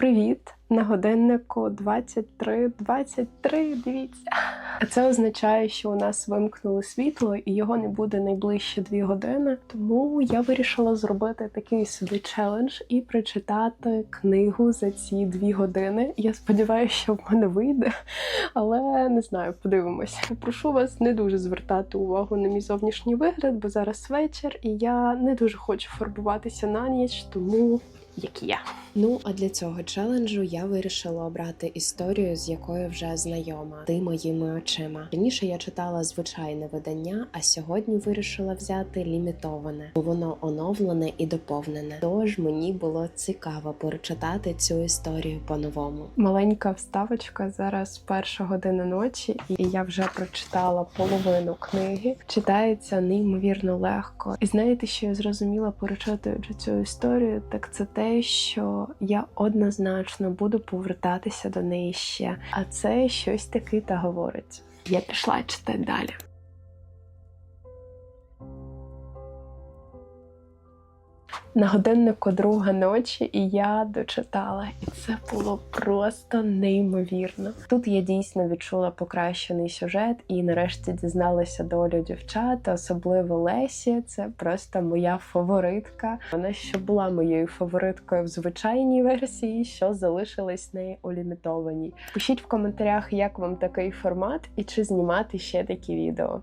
Привіт! На годиннику 23.23, дивіться. А це означає, що у нас вимкнули світло і його не буде найближчі дві години. Тому я вирішила зробити такий собі челендж і прочитати книгу за ці дві години. Я сподіваюся, що в мене вийде, але не знаю, подивимось. Прошу вас не дуже звертати увагу на мій зовнішній вигляд, бо зараз вечір, і я не дуже хочу фарбуватися на ніч, тому як я. Ну а для цього челенджу я вирішила обрати історію, з якою вже знайома ти моїми. Раніше я читала звичайне видання, а сьогодні вирішила взяти лімітоване, бо воно оновлене і доповнене. Тож мені було цікаво перечитати цю історію по-новому. Маленька вставочка зараз перша година ночі, і я вже прочитала половину книги. Читається неймовірно легко. І знаєте, що я зрозуміла, перечитуючи цю історію, так це те, що я однозначно буду повертатися до неї ще. А це щось таке та говорить. Я пішла читати далі. На годиннику друга ночі, і я дочитала, і це було просто неймовірно. Тут я дійсно відчула покращений сюжет і нарешті дізналася долю дівчат, особливо Лесі. Це просто моя фаворитка. Вона ще була моєю фавориткою в звичайній версії, що залишилась неї у лімітованій. Пишіть в коментарях, як вам такий формат і чи знімати ще такі відео.